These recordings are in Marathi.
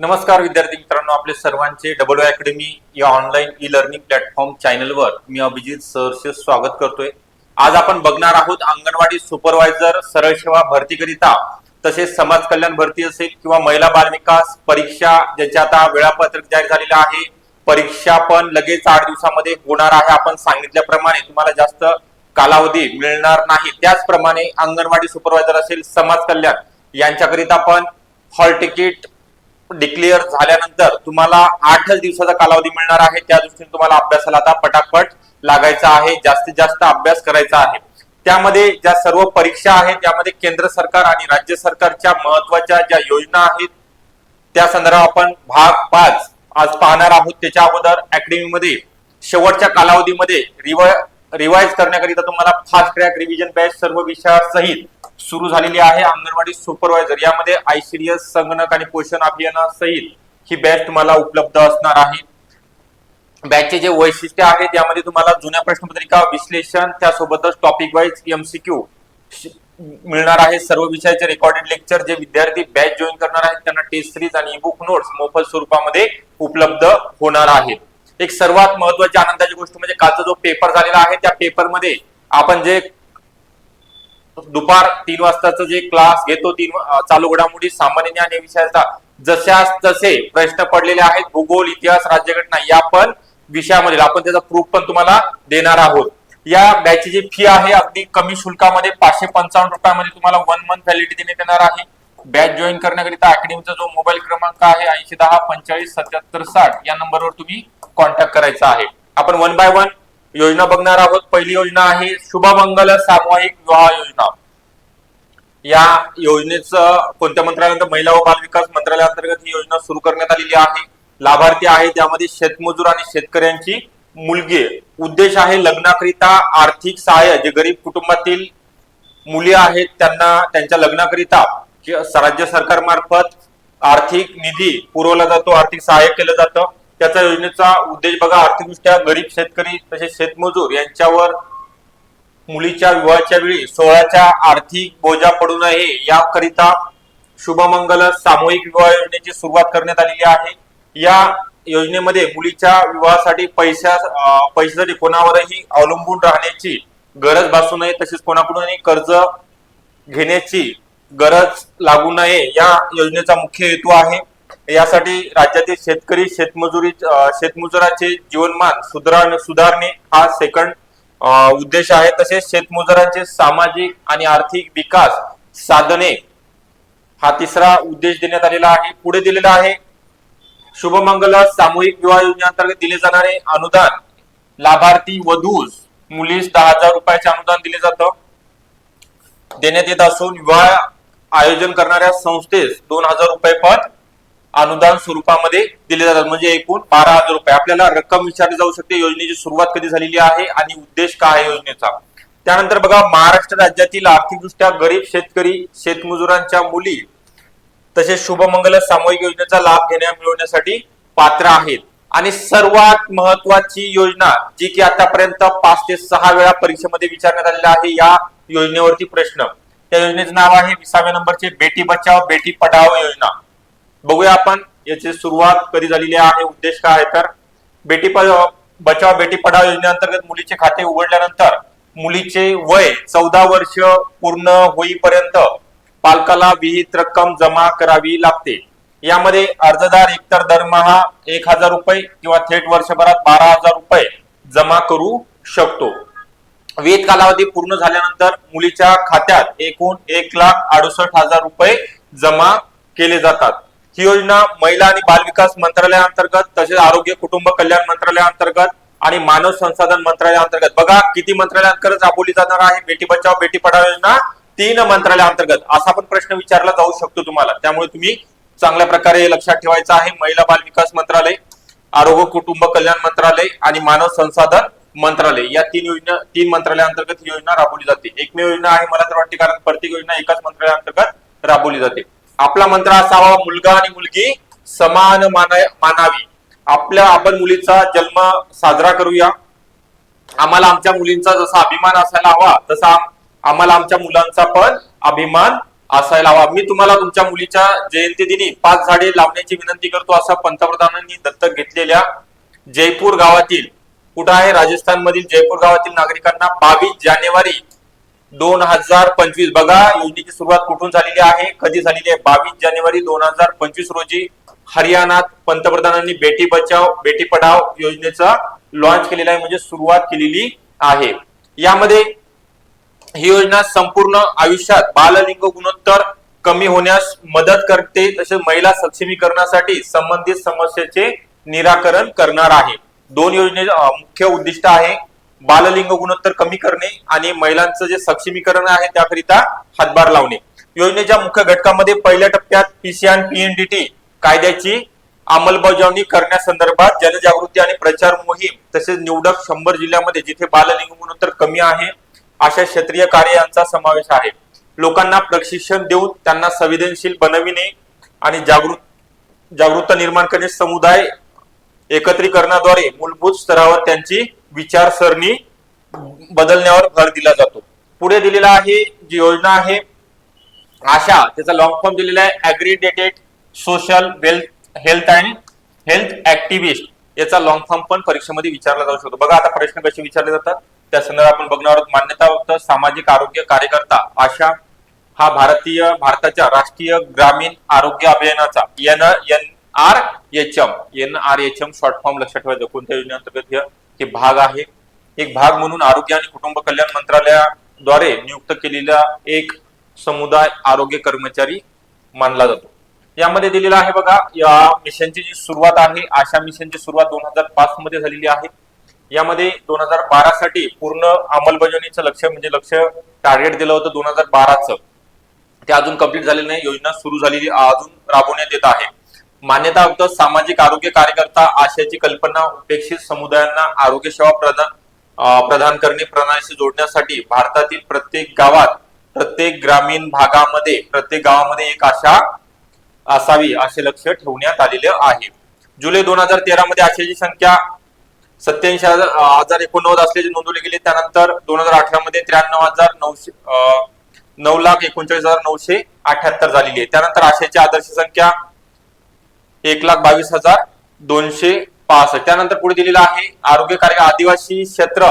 नमस्कार विद्यार्थी मित्रांनो आपले सर्वांचे डबल अकॅडमी या ऑनलाईन ई लर्निंग प्लॅटफॉर्म चॅनलवर मी अभिजित सरचे स्वागत करतोय. आज आपण बघणार आहोत अंगणवाडी सुपरवायझर सरळ सेवा भरतीकरिता तसेच समाज कल्याण भरती असेल किंवा महिला बाल विकास परीक्षा ज्याचे आता वेळापत्रक जाहीर झालेलं आहे. परीक्षा पण लगेच आठ दिवसामध्ये होणार आहे. आपण सांगितल्याप्रमाणे तुम्हाला जास्त कालावधी मिळणार नाही. त्याचप्रमाणे अंगणवाडी सुपरवायझर असेल समाज कल्याण यांच्याकरिता पण हॉल तिकीट डिक्लेअर झाल्यानंतर तुम्हाला आठच दिवसाचा कालावधी मिळणार आहे. त्या दृष्टीने तुम्हाला अभ्यासाला आता पटापट लागायचा आहे. जास्तीत जास्त अभ्यास करायचा आहे. त्यामध्ये ज्या सर्व परीक्षा आहेत त्यामध्ये केंद्र सरकार आणि राज्य सरकारच्या महत्त्वाच्या ज्या योजना आहेत त्या संदर्भात आपण भाग पाच आज पाहणार आहोत. त्याच्या अगोदर अकॅडमीमध्ये शेवटच्या कालावधीमध्ये रिवा रिवाइज करण्याकरिता तुम्हाला फास्ट ट्रॅक रिव्हिजन बॅच सर्व विषयासहित सुरू झालेली आहे अंगणवाडी सुपरवायझर यामध्ये आयसीडीएस संगणक आणि पोषण अभियानासहित ही बॅच तुम्हाला उपलब्ध असणार आहे. बॅचचे जे वैशिष्ट्य आहे त्यामध्ये तुम्हाला जुन्या प्रश्नपत्रिका विश्लेषण त्यासोबतच टॉपिक वाईज एमसीक्यू मिळणार आहे. सर्व विषयाचे रेकॉर्डेड लेक्चर जे विद्यार्थी बॅच जॉईन करणार आहेत त्यांना टेस्ट सिरीज आणि बुक नोट्स मोफत स्वरूपामध्ये उपलब्ध होणार आहेत. एक सर्वात महत्वाची आनंदाची गोष्ट म्हणजे कालचा जो पेपर झालेला आहे त्या पेपरमध्ये आपण जे दुपार तीन वाजताचं जे क्लास घेतो तीन चालू घडामोडी सामान्य ज्ञान या विषयाचा जशास तसे प्रश्न पडलेले आहेत भूगोल इतिहास राज्यघटना या पण विषयामध्ये आपण त्याचा प्रूफ पण तुम्हाला देणार आहोत. या बॅचची जी फी आहे अगदी कमी शुल्कामध्ये पाचशे पंचावन्न रुपयामध्ये तुम्हाला वन मंथ व्हॅलिडिटी देण्यात येणार आहे. बॅच जॉईन करण्याकरिता अकॅडमीचा जो मोबाईल क्रमांक आहे ऐंशी दहा पंचेचाळीस सत्याहत्तर साठ या नंबरवर तुम्ही कॉन्टॅक्ट करायचा आहे. आपण वन बाय वन योजना बघणार आहोत. पहिली योजना आहे शुभमंगल सामूहिक विवाह योजना. या योजनेचं कोणत्या मंत्रालयानंतर महिला व बाल विकास मंत्रालयाअंतर्गत ही योजना सुरू करण्यात आलेली आहे. लाभार्थी आहे त्यामध्ये शेतमजूर आणि शेतकऱ्यांची मुलगी उद्देश आहे लग्नाकरिता आर्थिक सहाय्य. जे गरीब कुटुंबातील मुली आहेत त्यांना त्यांच्या लग्नाकरिता राज्य राज्य सरकारमार्फत आर्थिक निधी पुरवला जातो आर्थिक सहाय्य केलं जातं. त्याचा योजनेचा उद्देश बघा आर्थिकदृष्ट्या गरीब शेतकरी तसेच शेतमजूर यांच्यावर मुलीच्या विवाहाच्या वेळी सोहळ्याच्या आर्थिक बोजा पडू नये याकरिता शुभमंगल सामूहिक विवाह योजनेची सुरुवात करण्यात आलेली आहे. या योजनेमध्ये मुलीच्या विवाहासाठी पैशा पैशासाठी कोणावरही अवलंबून राहण्याची गरज भासू नये तसेच कोणाकडूनही कर्ज घेण्याची गरज लागू नये या योजनेचा मुख्य हेतू आहे. यासाठी राज्यातील शेतकरी शेतमजुरी शेतमजुराचे जीवनमान सुधार सुधारणे हा सेकंड उद्देश आहे. तसेच शेतमजुरांचे सामाजिक आणि आर्थिक विकास साधने हा तिसरा उद्देश देण्यात आलेला आहे. पुढे दिलेला आहे शुभमंगल सामूहिक विवाह योजनेअंतर्गत दिले जाणारे अनुदान लाभार्थी वधूस मुलीस दहा हजार रुपयाचे अनुदान दिले जातं. देण्यात येत असून विवाह आयोजन करणाऱ्या संस्थेस दोन हजार रुपये पण अनुदान स्वरूपामध्ये दिले जातात. म्हणजे एकूण बारा हजार रुपये. आपल्याला रक्कम विचारली जाऊ शकते. योजनेची सुरुवात कधी झालेली आहे आणि उद्देश काय आहे योजनेचा? त्यानंतर बघा महाराष्ट्र राज्यातील आर्थिकदृष्ट्या गरीब शेतकरी शेतमजुरांच्या मुली तसेच शुभमंगल सामूहिक योजनेचा लाभ घेण्या मिळवण्यासाठी पात्र आहेत. आणि सर्वात महत्वाची योजना जी की आतापर्यंत पाच ते सहा वेळा परीक्षेमध्ये विचारण्यात आलेला आहे या योजनेवरती प्रश्न. त्या योजनेचं नाव आहे विसाव्या नंबरचे बेटी बचाव बेटी पढाव योजना. बघूया आपण याची सुरुवात कधी झालेली आहे उद्देश काय आहे तर. बेटी बचाव बेटी पढाव योजनेअंतर्गत मुलीचे खाते उघडल्यानंतर मुलीचे वय चौदा वर्ष पूर्ण होईपर्यंत पालकाला विहित रक्कम जमा करावी लागते. यामध्ये अर्जदार एकतर दरमहा एक हजार रुपये किंवा थेट वर्षभरात बारा हजार रुपये जमा करू शकतो. वेद कालावधी पूर्ण झाल्यानंतर मुलीच्या खात्यात एकूण एक लाख अडुसष्ट हजार रुपये जमा केले जातात. ही योजना महिला आणि बाल विकास मंत्रालयाअंतर्गत तसेच आरोग्य कुटुंब कल्याण मंत्रालयाअंतर्गत आणि मानव संसाधन मंत्रालयाअंतर्गत. बघा किती मंत्रालयांतर्गत राबवली जाणार आहे? बेटी बचाव बेटी पढाव योजना तीन मंत्रालयाअंतर्गत. असा पण प्रश्न विचारला जाऊ शकतो तुम्हाला. त्यामुळे तुम्ही चांगल्या प्रकारे लक्षात ठेवायचं आहे. महिला बाल विकास मंत्रालय आरोग्य कुटुंब कल्याण मंत्रालय आणि मानव संसाधन मंत्रालय या तीन योजना तीन मंत्रालयाअंतर्गत ही योजना राबवली जाते. एकमेव योजना आहे मला तर वाटते कारण प्रत्येक योजना एकाच मंत्रालयाअंतर्गत राबवली जाते. आपला मंत्र असावा मुलगा आणि मुलगी समान माना मानावी. आपल्या आपण मुलीचा जन्म साजरा करूया. आम्हाला आमच्या मुलींचा जसा अभिमान असायला हवा तसा आम्हाला आमच्या मुलांचा पण अभिमान असायला हवा. मी तुम्हाला तुमच्या मुलीच्या जयंती दिनी पाच झाडे लावण्याची विनंती करतो असं पंतप्रधानांनी दत्तक घेतलेल्या जयपूर गावातील कुठं आहे? राजस्थान मधील जयपूर गावातील नागरिकांना बावीस जानेवारी दोन हजार पंचवीस. बघा योजनेची सुरुवात कुठून झालेली आहे? कधी झालेली आहे? बावीस जानेवारी दोन हजार पंचवीस रोजी हरियाणात पंतप्रधानांनी बेटी बचाव बेटी पढाव योजनेचा लॉन्च केलेला आहे म्हणजे सुरुवात केलेली आहे. यामध्ये ही योजना संपूर्ण आयुष्यात बाललिंग गुणोत्तर कमी होण्यास मदत करते तसेच महिला सक्षमीकरणासाठी संबंधित समस्येचे निराकरण करणार आहे. दोन योजने मुख्य उद्दिष्ट आहे बाललिंग गुणोत्तर कमी करणे आणि महिलांचं जे सक्षमीकरण आहे त्याकरिता हातभार लावणे. योजनेच्या मुख्य घटकामध्ये पहिल्या टप्प्यात पीसीआर पीएनडीटी कायद्याची अंमलबजावणी करण्यासंदर्भात जनजागृती आणि प्रचार मोहीम तसेच निवडक शंभर जिल्ह्यामध्ये जिथे बाललिंग गुणोत्तर कमी आहे अशा क्षेत्रीय कार्यांचा समावेश आहे. लोकांना प्रशिक्षण देऊन त्यांना संवेदनशील बनविणे आणि जागृत जागरूकता निर्माण करणे समुदाय एकत्रीकरणाद्वारे मूलभूत स्तरावर त्यांची विचारसरणी बदलण्यावर भर दिला जातो. पुढे दिलेला आहे जी योजना आहे आशा त्याचा लॉंग फॉर्म दिलेला आहे accredited social wealth health and health activist याचा लॉंग फॉर्म पण परीक्षेमध्ये विचारला जाऊ शकतो. बघा आता प्रश्न कसे विचारले जातात. त्या संदर्भात आपण बघणार आहोत मान्यता सामाजिक आरोग्य कार्यकर्ता आशा हा भारतीय भारताच्या राष्ट्रीय ग्रामीण आरोग्य अभियानाचा N N R H M N R H M short form लक्षात ठेवायचं कोणत्या योजनेअंतर्गत हे- भाग आहे. एक भाग म्हणून आरोग्य आणि कुटुंब कल्याण मंत्रालयाद्वारे नियुक्त केलेला एक समुदाय आरोग्य कर्मचारी मानला जातो. यामध्ये दिलेला आहे बघा या मिशनची जी सुरुवात आहे आशा मिशनची सुरुवात दोन हजार पाच मध्ये झालेली आहे. यामध्ये दोन हजार बारा साठी पूर्ण अंमलबजावणीचं लक्ष म्हणजे लक्ष टार्गेट दिलं होतं दोन हजार बाराचं. ते अजून कंप्लीट झालेलं नाही योजना सुरू झालेली अजून राबवण्यात येत आहे. मान्यताप्राप्त सामाजिक आरोग्य कार्यकर्ता आशयाची कल्पना उपेक्षित समुदायांना आरोग्य सेवा प्रदान प्रदान करणे प्रणालीशी जोडण्यासाठी भारतातील प्रत्येक गावात प्रत्येक ग्रामीण भागामध्ये प्रत्येक गावामध्ये एक आशा असावी असे लक्ष ठेवण्यात आलेले आहे. जुलै दोन हजार तेरा मध्ये आशयाची संख्या सत्याऐंशी हजार हजार एकोणनव्वद असल्याचे नोंदवले गेले. त्यानंतर दोन हजार अठरा मध्ये त्र्याण्णव हजार नऊशे अं, नऊ लाख एकोणचाळीस हजार नऊशे अठ्याहत्तर झालेली आहे. त्यानंतर आशयाची आदर्श संख्या एक लाख बावीस हजार दोनशे पासष्ट. त्यानंतर पुढे दिलेला आहे आरोग्य कार्य आदिवासी क्षेत्र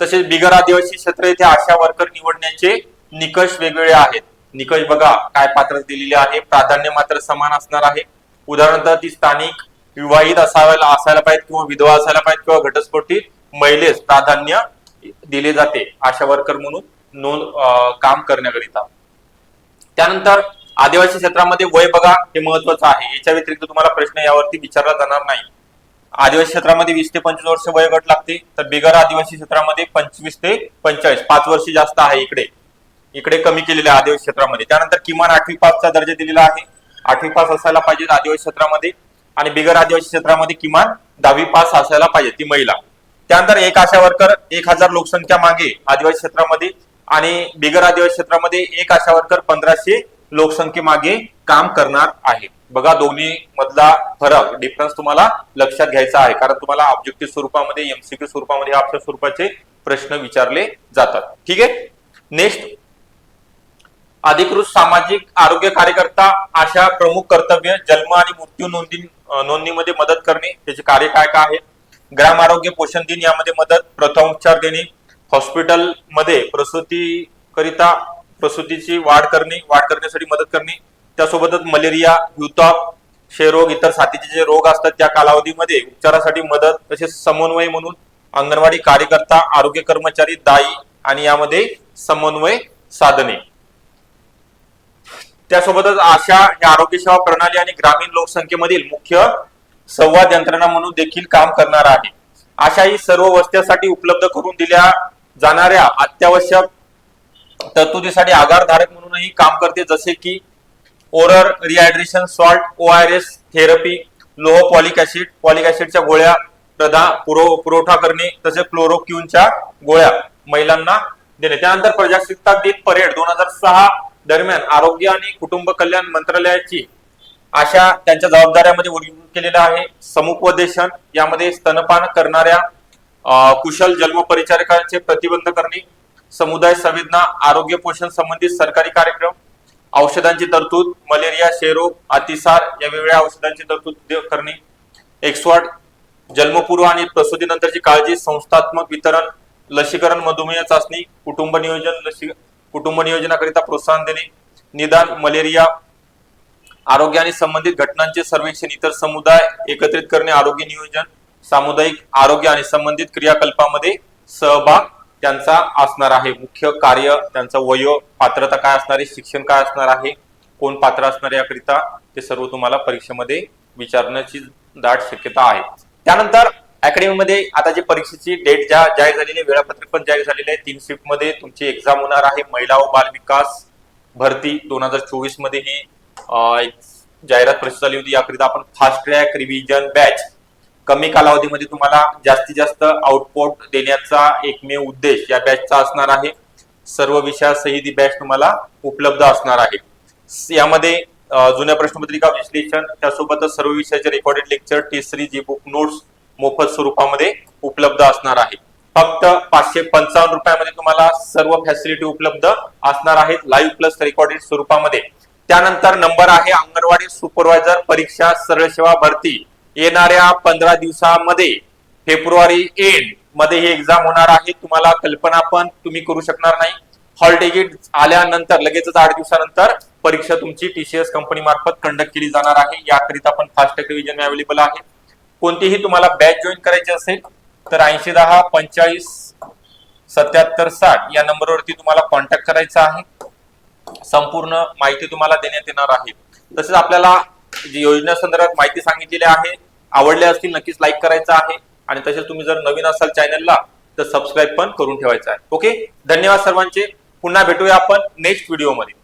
तसेच बिगर आदिवासी क्षेत्र येथे आशा वर्कर निवडण्याचे निकष वेगवेगळे आहेत. निकष बघा काय पात्र दिलेले आहे. प्राधान्य मात्र समान असणार आहे. उदाहरणार्थ ती स्थानिक विवाहित असायला असायला पाहिजे किंवा विधवा असायला पाहिजे किंवा घटस्फोटीत महिलेस प्राधान्य दिले जाते आशा वर्कर म्हणून नोंद काम करण्याकरिता. त्यानंतर आदिवासी क्षेत्रामध्ये वय बघा हे महत्वाचं आहे. याच्या व्यतिरिक्त तुम्हाला प्रश्न यावरती विचारला जाणार नाही. आदिवासी क्षेत्रामध्ये वीस ते पंचवीस वर्ष वयोगट लागते. तर बिगर आदिवासी क्षेत्रामध्ये पंचवीस ते पंचेचाळीस पाच वर्ष जास्त आहे इकडे. इकडे कमी केलेले आहे आदिवासी क्षेत्रामध्ये. त्यानंतर किमान आठवी पासचा दर्जा दिलेला आहे. आठवी पास असायला पाहिजे आदिवासी क्षेत्रामध्ये. आणि बिगर आदिवासी क्षेत्रामध्ये किमान दहावी पास असायला पाहिजे ती महिला. त्यानंतर एक आशा वर्कर एक हजार लोकसंख्या मागे आदिवासी क्षेत्रामध्ये आणि बिगर आदिवासी क्षेत्रामध्ये एक आशा वर्कर पंधराशे लोकसंख्येमागे काम करणार आहे. बघा दोन्ही मधला फरक डिफरन्स तुम्हाला लक्षात घ्यायचा आहे. कारण तुम्हाला ऑब्जेक्टिव्ह स्वरूपामध्ये एमसीक्यू स्वरूपामध्ये ऑप्शन स्वरूपाचे प्रश्न विचारले जातात. ठीक आहे? नेक्स्ट अधिकृत सामाजिक आरोग्य कार्यकर्ता अशा प्रमुख कर्तव्य जन्म आणि मृत्यू नोंदी नोंदणीमध्ये मदत करणे त्याचे कार्य काय काय आहे? ग्राम आरोग्य पोषण दिन यामध्ये मदत प्रथमोपचार देणे हॉस्पिटलमध्ये प्रसूती करिता प्रसूतीची वाढ करणे वाढ करण्यासाठी मदत करणे त्यासोबतच मलेरिया युताप क्षयरोग इतर साथीचे जे रोग असतात त्या कालावधीमध्ये उपचारासाठी मदत तसेच समन्वय म्हणून अंगणवाडी कार्यकर्ता आरोग्य कर्मचारी दाई आणि यामध्ये समन्वय साधने त्यासोबतच आशा या आरोग्य सेवा प्रणाली आणि ग्रामीण लोकसंख्येमधील मुख्य संवाद यंत्रणा म्हणून देखील काम करणार आहे. आशा ही सर्व वस्त्यासाठी उपलब्ध करून दिल्या जाणाऱ्या अत्यावश्यक तरतुदीसाठी आधारधारक म्हणूनही काम करते जसे की oral rehydration salt O R S therapy लोह पॉलिक ऍसिड पॉलिक ऍसिडच्या गोळ्या प्रदा पुरव पुरवठा करणे तसेच क्लोरोक्यूनच्या गोळ्या महिलांना देणे. त्यानंतर प्रजासत्ताक दिन परेड दोन हजार सहा दरम्यान आरोग्य आणि कुटुंब कल्याण मंत्रालयाची अशा त्यांच्या जबाबदाऱ्यामध्ये वर्गीकृत केलेलं आहे. समुपदेशन यामध्ये स्तनपान करणाऱ्या कुशल कुशल जन्मपरिचारिकांचे प्रतिबंध करणे समुदाय संवेदना आरोग्य पोषण संबंधित सरकारी कार्यक्रम औषधांची तरतूद मलेरिया शेरो अतिसार या वेगवेगळ्या औषधांची तरतूद करणे एक्सवाड जन्मपूर्व आणि प्रसूतीनंतरची काळजी संस्थात्मक वितरण लसीकरण मधुमेह चाचणी कुटुंब नियोजन लसी कुटुंब नियोजनाकरिता प्रोत्साहन देणे निदान मलेरिया आरोग्य आणि संबंधित घटनांचे सर्वेक्षण इतर समुदाय एकत्रित करणे आरोग्य नियोजन सामुदायिक आरोग्य आणि संबंधित क्रियाकल्पामध्ये सहभाग त्यांचा असणार आहे मुख्य कार्य त्यांचं वयो पात्रता काय असणार आहे शिक्षण काय असणार आहे कोण पात्र असणार याकरिता ते सर्व तुम्हाला परीक्षेमध्ये विचारण्याची दाट शक्यता आहे. त्यानंतर अकॅडमीमध्ये आता जी परीक्षेची डेट ज्या जाहीर झालेली आहे, वेळापत्रक पण जाहीर झालेले आहे तीन शिफ्टमध्ये तुमची एक्झाम होणार आहे महिला व बाल विकास भरती दोन हजार चोवीसमध्ये ही जाहिरात प्रसिद्ध झाली होती याकरिता आपण फास्ट ट्रॅक रिव्हिजन बॅच कमी कालावधीमध्ये तुम्हाला जास्तीत जास्त आउटपुट देण्याचा एकमेव उद्देश या बॅचचा असणार आहे. सर्व विषयासहित ही बॅच तुम्हाला उपलब्ध असणार आहे. यामध्ये जुन्या प्रश्नपत्रिका विश्लेषण त्यासोबतच सर्व विषयाचे recorded lecture test series e book notes मोफत स्वरूपामध्ये उपलब्ध असणार आहे. फक्त पाचशे पंचावन्न रुपयामध्ये तुम्हाला सर्व फॅसिलिटी उपलब्ध असणार आहेत. लाईव्ह प्लस रेकॉर्डेड स्वरूपामध्ये. त्यानंतर नंबर आहे अंगणवाडी सुपरवायझर परीक्षा सरळ सेवा भरती. येणाऱ्या पंधरा दिवसामध्ये फेब्रुवारी एंडमध्ये ही एक्झाम होणार आहे. तुम्हाला कल्पना पण तुम्ही करू शकणार नाही. हॉल तिकीट आल्यानंतर लगेचच आठ दिवसानंतर परीक्षा तुमची टीसीएस कंपनी मार्फत कंडक्ट केली जाणार आहे. याकरिता पण फास्ट रिव्हिजन अवेलेबल आहे. कोणतीही तुम्हाला बॅच जॉईन करायची असेल तर ऐंशी दहा पंचेचाळीस सत्याहत्तर साठ या नंबरवरती तुम्हाला कॉन्टॅक्ट करायचा आहे. संपूर्ण माहिती तुम्हाला देण्यात येणार आहे. तसेच आपल्याला योजना संदर्भात माहिती सांगितलेली आहे आवडले असतील नक्कीच लाईक करायचं आहे. आणि तसेच तुम्ही जर नवीन असाल चॅनलला तर सबस्क्राईब पण करून ठेवायचं आहे. ओके धन्यवाद सर्वांचे. पुन्हा भेटूया आपण नेक्स्ट व्हिडिओमध्ये